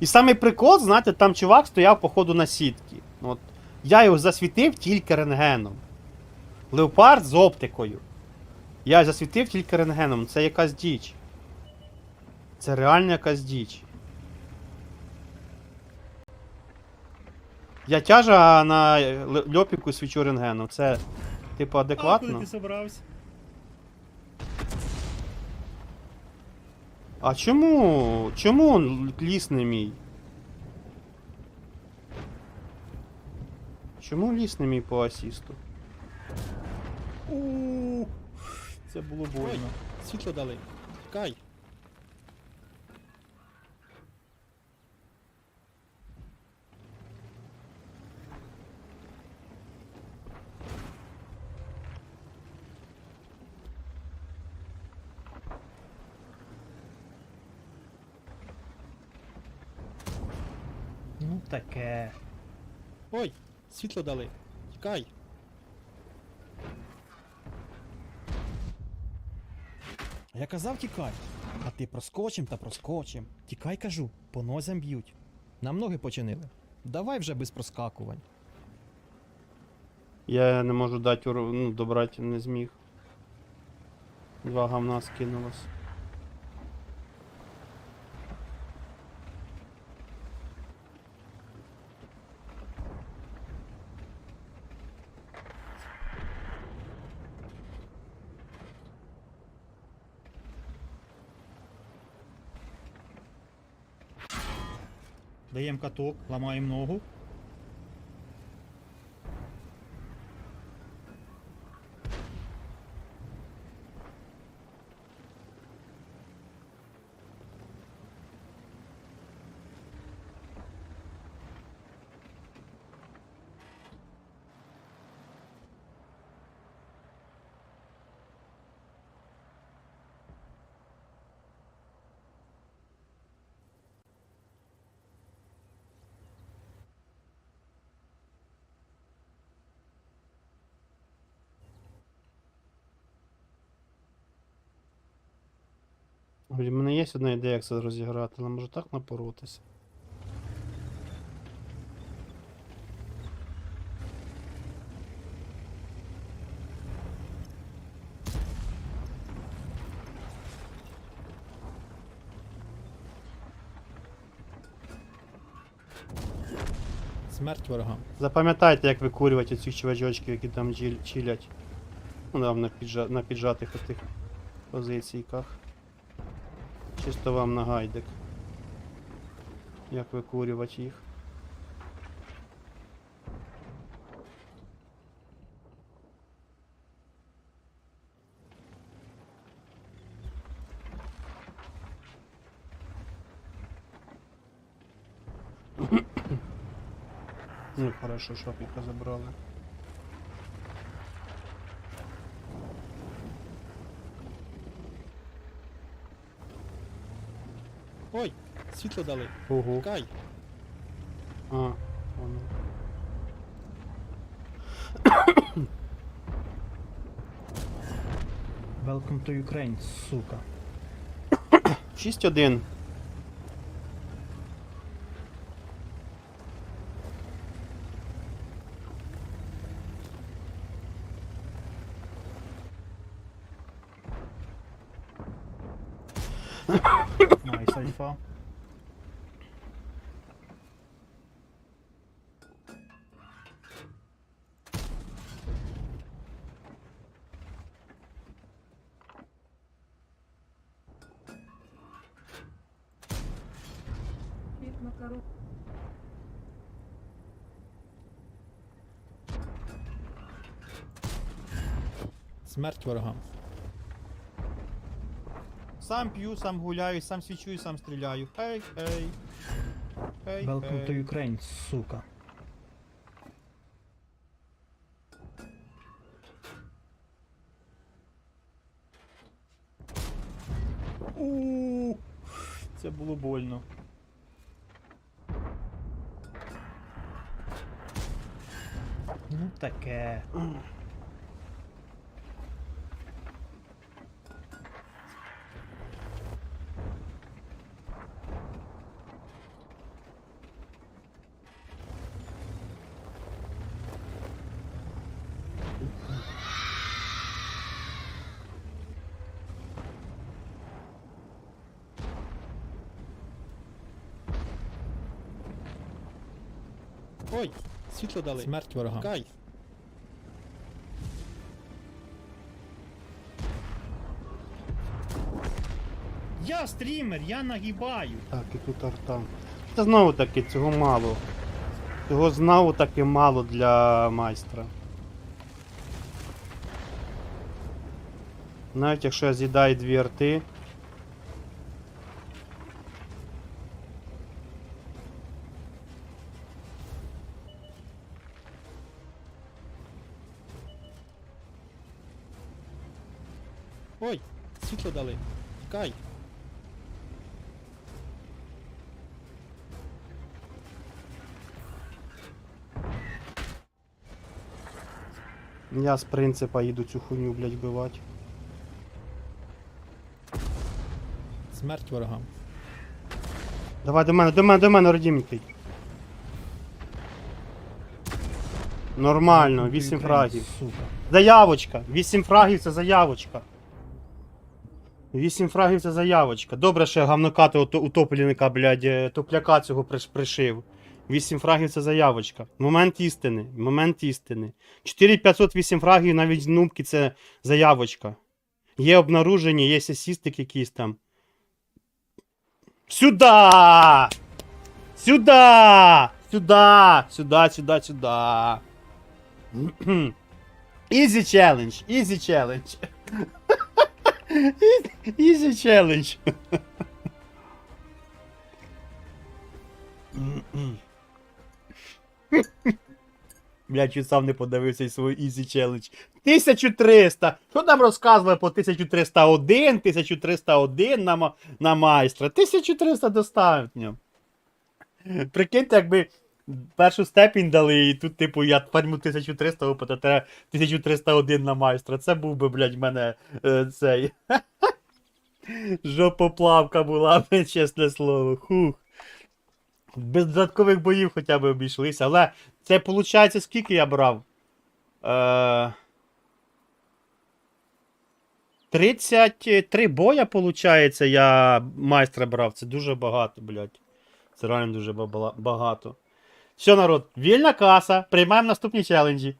І самий прикол, знаєте, там чувак стояв, походу, на сітки. От. Я його засвітив тільки рентгеном. Леопард з оптикою. Я засвітив тільки рентгеном. Це якась діч. Це реально якась діч. Я тяжа на льопіку свічу рентгеном. Це, типу, адекватно? ти собрався? А чому? Чому он ліс не мій? Чому ліс не мій по асісту? У, Це було больно. Світло дали. Кай. Таке. Ой, світло дали. Тікай. Я казав тікай. А ти проскочим та проскочим. Тікай кажу, по нозям б'ють. Нам ноги починили. Давай вже без проскакувань. Я не можу дати ур... ну, добрати не зміг. Два говна скинулось. Даємо каток, ламаємо ногу. У мене є одна ідея, як це розіграти, але може так напоротися. Смерть ворогам. Запам'ятайте, як викурювати оцих чувачочків, які там чилять. Ну, там на, піджа... на піджатих позиціях. Чисто вам на гайдик. Як викурювати їх. Ну, хорошо, шопіка забрали. Ой, світло дали. Ого. Кай. А, воно. Welcome to Ukraine, сука. 6-1. Найс альфа. Смерть ворогам. Сам п'ю, сам гуляю, сам свічу і сам стріляю. Хей, хей. Хей, Welcome to хей. Ukraine, сука. У, Це було больно. Ну таке. Ой, світло дали. Смерть ворогам. Кай. Я стрімер, я нагибаю. Так, і тут арта. Та знову таки, цього мало. Цього знову таки мало для майстра. Навіть якщо я з'їдаю дві арти. Ой, світло дали. Кай. Я з принципа їду цю хуйню, блядь, вбивати. Смерть ворогам. Давай до мене, до мене, до мене, родімненький. Нормально, 8 фрагів. Сука. Заявочка. 8 фрагів це заявочка. 8 фрагів це заявочка. Добре, що я гавнокати утопленника, блядь, е, топляка цього пришив. 8 фрагів це заявочка. Момент істини. Момент істини. 4508 фрагів навіть з нубки це заявочка. Є обнаруження, є асістик якийсь там. Сюда! Сюда! Сюда! Сюда, сюда, сюда. Easy challenge, easy challenge. easy challenge. Бля, чуть сам не подивився і свій easy challenge. 1300! Що там розказує по 1301, 1301 на, на майстра? 1300 достатньо. Прикиньте, якби першу степінь дали, і тут, типу, я тепер 1300 опита, треба 1301 на майстра. Це був би, блядь, в мене е, цей. Жопоплавка була, чесне слово. Хух. Без додаткових боїв хоча б обійшлися. Але це виходить, скільки я брав? Е... 33 боя, виходить, я майстра брав. Це дуже багато, блядь. Це реально дуже багато. Все, народ, вільна каса. Приймаємо наступні челенджі.